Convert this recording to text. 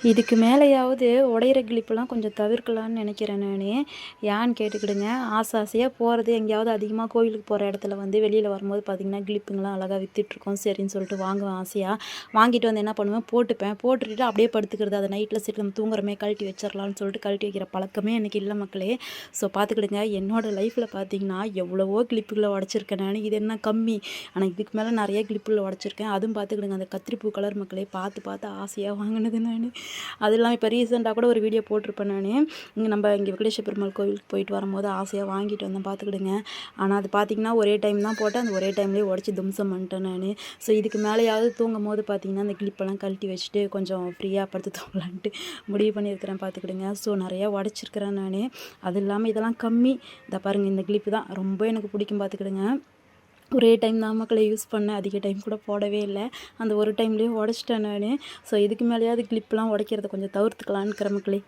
இதுக்கு மேலேயாவது உடையிற கிளிப்பெல்லாம் கொஞ்சம் தவிர்க்கலான்னு நினைக்கிறேன் நான். ஏன்னு கேட்டுக்கிடுங்க. ஆசை ஆசையாக போகிறது எங்கேயாவது அதிகமாக கோயிலுக்கு போகிற இடத்துல வந்து வெளியில் வரும்போது பார்த்திங்கன்னா கிளிப்புங்கெல்லாம் அழகாக விற்றுட்ருக்கோம் சரின்னு சொல்லிட்டு வாங்குவேன் ஆசையாக வாங்கிட்டு வந்து என்ன பண்ணுவேன்? போட்டுப்பேன். போட்டுட்டு அப்படியே படுத்துக்கிறது. அதை நைட்டில் சரி நம்ம தூங்குறமே கழட்டி வச்சிடலாம்னு சொல்லிட்டு கழட்டி வைக்கிற பழக்கமே எனக்கு இல்லை மக்களே. ஸோ பார்த்துக்கிடுங்க என்னோடய லைஃப்பில் பார்த்தீங்கன்னா எவ்வளவோ கிளிப்புகளை உடச்சிருக்கேன் நான். இது என்ன கம்மி? ஆனால் இதுக்கு மேலே நிறைய கிளிப்புகளை உடச்சிருக்கேன். அதுவும் பார்த்துக்கிடுங்க அந்த கத்திரிப்பூ கலர் மக்களே பார்த்து பார்த்து ஆசையாக வாங்கினது நான். அது இல்லாமல் இப்போ ரீசெண்டாக கூட ஒரு வீடியோ போட்டிருப்பேன் நான். இங்கே நம்ம இங்கே வெங்கடேஸ்வர பெருமாள் கோவிலுக்கு போயிட்டு வரும்போது ஆசையாக வாங்கிட்டு வந்தேன் பார்த்துக்கிடுங்க ஆனால் அது பார்த்திங்கன்னா ஒரே டைம் தான் போட்டேன். அந்த ஒரே டைம்லேயே உடச்சி தும்சம் பண்ணிட்டேன் நான். ஸோ இதுக்கு மேலேயாவது தூங்கும் போது பார்த்திங்கன்னா அந்த கிளிப்பெல்லாம் கழட்டி வச்சுட்டு கொஞ்சம் ஃப்ரீயாக படுத்து தூங்கலான்ட்டு முடிவு பண்ணியிருக்கிறேன் பார்த்துக்கிடுங்க ஸோ நிறையா உடச்சிருக்கிறேன் நான். அது இல்லாமல் இதெல்லாம் கம்மி. இதை பாருங்கள் இந்த கிளிப்பு தான். ரொம்ப எனக்கு பிடிக்கும் பார்த்துக்கிடுங்க ஒரே டைம் தான் மக்களை யூஸ் பண்ணேன் அதிக டைம் கூட போடவே இல்லை. அந்த ஒரு டைம்லேயே உடச்சிட்டேன் நான். ஸோ இதுக்கு மேலேயாவது கிளிப்லாம் உடைக்கிறத கொஞ்சம் தவிர்த்துக்கலான்னுக்கிற மக்களே.